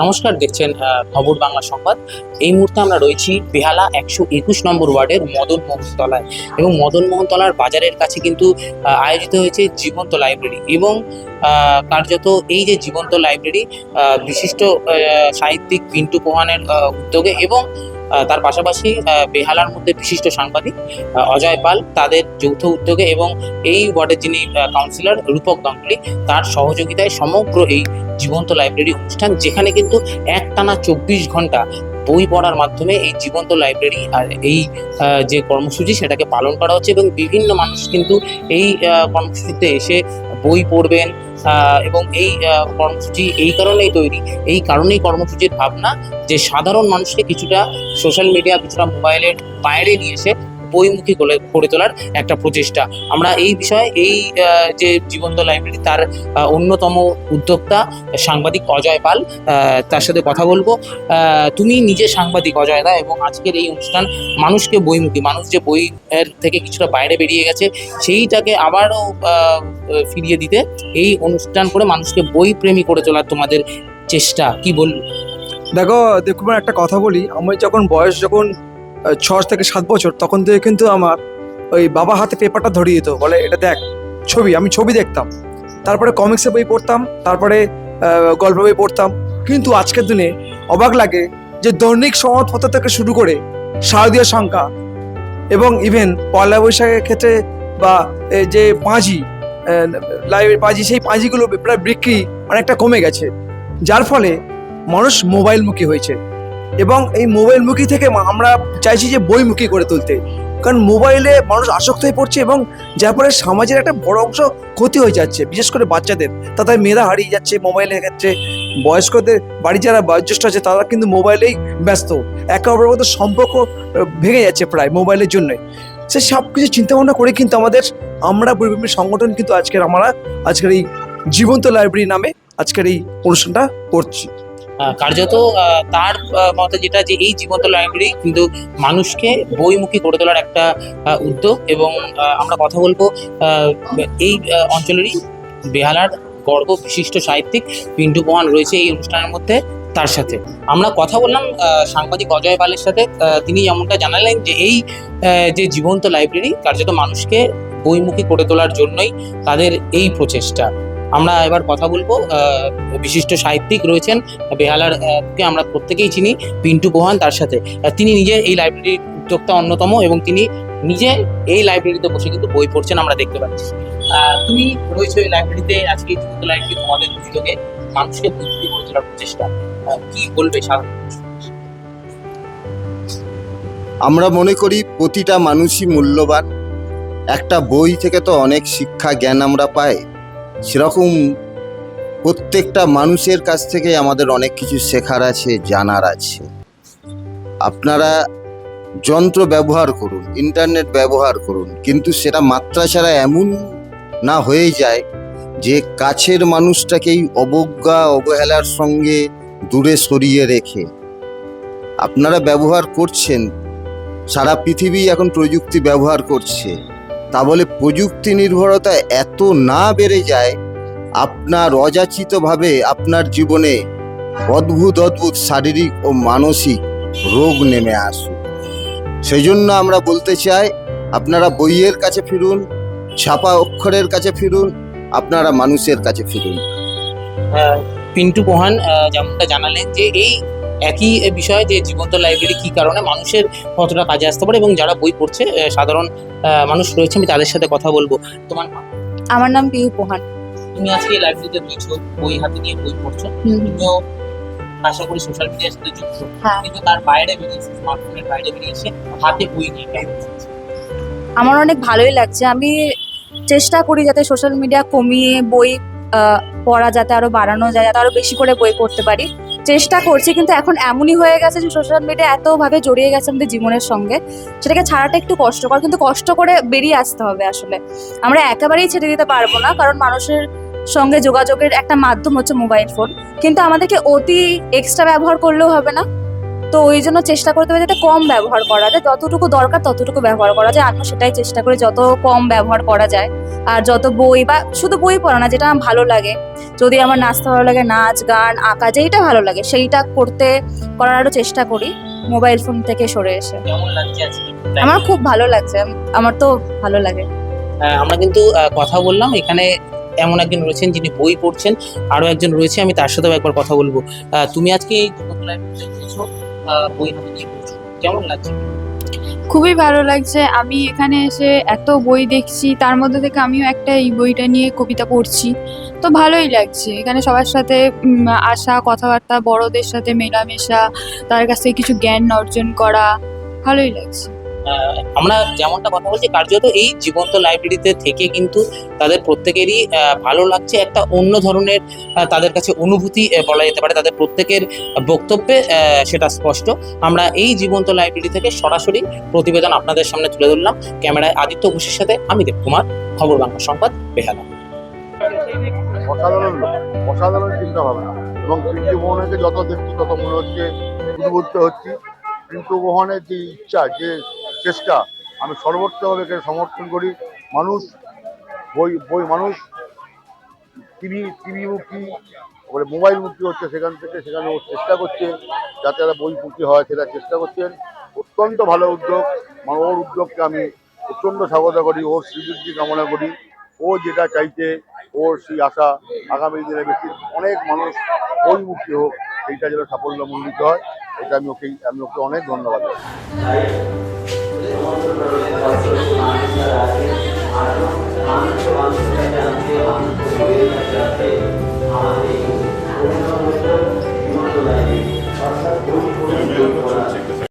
নমস্কার, দেখছেন খবর বাংলা সংবাদ। এই মুহূর্তে আমরা রয়েছি বেহালা একশো একুশ নম্বর ওয়ার্ডের মদন মোহনতলায় এবং মদন মোহনতলার বাজারের কাছে কিন্তু আয়োজিত হয়েছে জীবন্ত লাইব্রেরি এবং কার্যত এই যে জীবন্ত লাইব্রেরি বিশিষ্ট সাহিত্যিক পিন্টু পোহানের উদ্যোগে এবং তার পাশাপাশি বেহালার মধ্যে বিশিষ্ট সাংবাদিক অজয় পাল তাদের যৌথ উদ্যোগে এবং এই ওয়ার্ডের যিনি কাউন্সিলর রূপক গাঙ্গুলি, তার সহযোগিতায় সমগ্র এই জীবন্ত লাইব্রেরি অনুষ্ঠান, যেখানে কিন্তু একটানা চব্বিশ ঘণ্টা বই পড়ার মাধ্যমে এই জীবন্ত লাইব্রেরি আর এই যে কর্মসূচি সেটাকে পালন করা হচ্ছে এবং বিভিন্ন মানুষ কিন্তু এই কর্মসূচিতে এসে বই পড়বেন এবং এই কর্মসূচি এই কারণেই তৈরি। এই কারণেই কর্মসূচির ভাবনা যে সাধারণ মানুষকে কিছুটা সোশ্যাল মিডিয়া কিছুটা মোবাইলের বাইরে নিয়ে এসে বইমুখী করে করে তোলার একটা প্রচেষ্টা। আমরা এই বিষয়ে এই যে জীবন্ত লাইব্রেরি তার অন্যতম উদ্যোক্তা সাংবাদিক অজয় পাল তার সাথে কথা বলব। তুমি নিজে সাংবাদিক অজয় দা এবং আজকের এই অনুষ্ঠান মানুষকে বইমুখী, মানুষ যে বই থেকে কিছুটা বাইরে বেরিয়ে গেছে, সেইটাকে আবারও ফিরিয়ে দিতে এই অনুষ্ঠান করে মানুষকে বই প্রেমী করে তোলার তোমাদের চেষ্টা, কি বল দেখো দেখুন একটা কথা বলি। আমি যখন বয়স যখন ছ থেকে সাত বছর, তখন থেকে কিন্তু আমার ওই বাবা হাতে পেপারটা ধরিয়ে দিত, বলে, এটা দেখ, ছবি, আমি ছবি দেখতাম। তারপরে কমিক্সের বই পড়তাম, তারপরে গল্প বই পড়তাম। কিন্তু আজকের দিনে অবাক লাগে যে দৈনিক সংবাদপত্র থেকে শুরু করে শারদীয় সংখ্যা এবং ইভেন পয়লা বৈশাখের ক্ষেত্রে বা যে পাঁজি লাইব্রেরি পাঁজি, সেই পাঁজিগুলো প্রায় বিক্রি অনেকটা কমে গেছে। যার ফলে মানুষ মোবাইলমুখী হয়েছে। এবং এই মোবাইলমুখী থেকে আমরা চাইছি যে বইমুখী করে তুলতে। কারণ মোবাইলে মানুষ আসক্ত হয়ে পড়ছে এবং যার ফলে সমাজের একটা বড় অংশ ক্ষতি হয়ে যাচ্ছে, বিশেষ করে বাচ্চাদের। তাদের মেয়েরা হারিয়ে যাচ্ছে মোবাইলের ক্ষেত্রে। বয়স্কদের, বাড়ি যারা বয়োজ্যেষ্ঠ আছে, তারা কিন্তু মোবাইলেই ব্যস্ত। একে অপরের মধ্যে সম্পর্ক ভেঙে যাচ্ছে প্রায় মোবাইলের জন্যই সে সব কিছু চিন্তা ভাবনা করে কিন্তু আমাদের, আমরা বইপ্রেমী সংগঠন কিন্তু আজকের আমরা, আজকের এই জীবন্ত লাইব্রেরি নামে আজকের এই অনুষ্ঠানটা করছি। কার্যত তার মতে যেটা যে এই জীবন্ত লাইব্রেরি কিন্তু মানুষকে বইমুখী করে তোলার একটা উদ্যোগ এবং আমরা কথা বলব এই অঞ্চলেরই বেহালার গর্ব বিশিষ্ট সাহিত্যিক পিন্টু পোহান রয়েছে এই অনুষ্ঠানের মধ্যে তার সাথে। আমরা কথা বললাম সাংবাদিক অজয় পালের সাথে তিনি যেমনটা জানালেন যে এই যে জীবন্ত লাইব্রেরি কার্যত মানুষকে বইমুখী করে তোলার জন্যই তাদের এই প্রচেষ্টা। আমরা এবার কথা বলব বিশিষ্ট সাহিত্যিক রয়েছেন বেহালার কে আমরা প্রত্যেকেই চিনি, পিন্টু পোহান তার সাথে। তিনি নিজে এই লাইব্রেরির উদ্যোক্তা অন্যতম এবং তিনি নিজে এই লাইব্রেরিতে বসে কিন্তু বই পড়ছেন আমরা দেখতে পাচ্ছি। তুমি রয়েছে এই লাইব্রেরিতে আজকে লাইব্রেরি তোমাদের উদ্যোগে মানুষকে বুদ্ধি করে তোলার প্রচেষ্টা। কি বলবে সাধারণ আমরা মনে করি প্রতিটা মানুষই মূল্যবান। একটা বই থেকে তো অনেক শিক্ষা জ্ঞান আমরা পাই। সেরকম প্রত্যেকটা মানুষের কাছ থেকে আমাদের অনেক কিছু শেখার আছে, জানার আছে। আপনারা যন্ত্র ব্যবহার করুন, ইন্টারনেট ব্যবহার করুন, কিন্তু সেটা মাত্রা ছাড়া এমন না হয়ে যায় যে কাছের মানুষটাকেই অবজ্ঞা, অবহেলার সঙ্গে দূরে সরিয়ে রেখে। আপনারা ব্যবহার করছেন, সারা পৃথিবী এখন প্রযুক্তি ব্যবহার করছে। তা বলে প্রযুক্তি নির্ভরতা এত না বেড়ে যায়, আপনার অযাচিতভাবে আপনার জীবনে অদ্ভুত অদ্ভুত শারীরিক ও মানসিক রোগ নেমে আসুক। সেই জন্য আমরা বলতে চাই, আপনারা বইয়ের কাছে ফিরুন, ছাপা অক্ষরের কাছে ফিরুন, আপনারা মানুষের কাছে ফিরুন। পিন্টু পোহান যেমনটা জানালেন যে এই একই বিষয় যে জীবন্ত লাইব্রেরি কি কারণে মানুষের কতটা কাজে আসতে পারে এবং যারা বই পড়ছে সাধারণ মানুষ রয়েছে আমি তাদের সাথে কথা বলব। তোমার নাম? আমার নাম পিহু পোহান। তুমি আজকে লাইব্রেরিতে রয়েছো বই হাতে নিয়ে বই পড়ছো। তুমিও আশা করি সোশ্যাল মিডিয়ার সাথে যুক্ত। হ্যাঁ। কিন্তু তার বাইরে বেরিয়েছে স্মার্টফোনের বাইরে বেরিয়েছে হাতে বই নিয়ে আমার অনেক ভালোই লাগছে। আমি চেষ্টা করি যাতে সোশ্যাল মিডিয়া কমিয়ে বই পড়া যাতে আরও বাড়ানো যায় যাতে আরও বেশি করে বই পড়তে পারি। চেষ্টা করছি, কিন্তু এখন এমনই হয়ে গেছে যে সোশ্যাল মিডিয়া এতভাবে জড়িয়ে গেছে আমাদের জীবনের সঙ্গে। সেটাকে ছাড়াটা একটু কষ্টকর, কিন্তু কষ্ট করে বেরিয়ে আসতে হবে আসলে। আমরা একেবারেই ছেড়ে দিতে পারব না, কারণ মানুষের সঙ্গে যোগাযোগের একটা মাধ্যম হচ্ছে মোবাইল ফোন কিন্তু আমাদেরকে অতি এক্সট্রা ব্যবহার করলেও হবে না। তো ওই জন্য চেষ্টা করতে হবে যাতে কম ব্যবহার করা যায়, যতটুকু দরকার ততটুকু ব্যবহার করা যায়। আমিও সেটাই চেষ্টা করি, যত কম ব্যবহার করা যায়। আর যত বই বা শুধু বই পড়া না যেটা আমার ভালো লাগে যদি আমার নাচতে ভালো লাগে নাচ গান আঁকা যেইটা ভালো লাগে সেইটা করতে করার আরও চেষ্টা করি মোবাইল ফোন থেকে সরে এসে। আমার খুব ভালো লাগছে আমার তো ভালো লাগে। আমরা কিন্তু কথা বললাম এখানে এমন একজন রয়েছেন যিনি বই পড়ছেন আরও একজন রয়েছে আমি তার সাথেও একবার কথা বলব। তুমি আজকে এই বই হাতে কেমন লাগছে? খুবই ভালো লাগছে। আমি এখানে এসে এত বই দেখছি, তার মধ্যে থেকে আমিও একটা এই বইটা নিয়ে কবিতা পড়ছি। তো ভালোই লাগছে। এখানে সবার সাথে আসা, কথাবার্তা, বড়দের সাথে মেলামেশা, তার কাছ থেকে কিছু জ্ঞান অর্জন করা, ভালোই লাগছে। আমরা যেমনটা কথা বলছি, কার্যত এই জীবন্ত লাইব্রেরিতে থেকে কিন্তু তাদের প্রত্যেকেরই ভালো লাগছে একটা অন্য ধরনের তাদের কাছে অনুভূতি বলা যেতে পারে। তাদের প্রত্যেকের বক্তব্যে সেটা স্পষ্ট। আমরা এই জীবন্ত লাইব্রেরি থেকে সরাসরি প্রতিবেদন আপনাদের সামনে তুলে ধরলাম। ক্যামেরায় আদিত্য ঘোষের সাথে আমি দেবকুমার, খবর বাংলা সংবাদ, বেহালা। অসাধারণ লোক, অসাধারণ চিন্তা ভাবনা এবং মোহনকে যত দেখছি, তত মনে হচ্ছে যে ইচ্ছা, যে চেষ্টা। আমি সর্বোচ্চভাবে একে সমর্থন করি। মানুষ, বই বই মানুষ, টিভি টিভি মুক্তি, তারপরে মোবাইল মুক্তি হচ্ছে সেখান থেকে, সেখানে ও চেষ্টা করছে যাতে তারা বই মুক্তি হয়, সেটা চেষ্টা করছেন। অত্যন্ত ভালো উদ্যোগ। মানে ওর উদ্যোগকে আমি প্রচণ্ড স্বাগত করি, ওর শ্রীবৃদ্ধি কামনা করি। ও যেটা চাইছে, ওর সেই আশা আগামী দিনে বেশি অনেক মানুষ বই মুক্তি হোক, সেইটা যেন সাফল্যমণ্ডিত হয়, এটা আমি ওকে আমি ওকে অনেক ধন্যবাদ Thank you.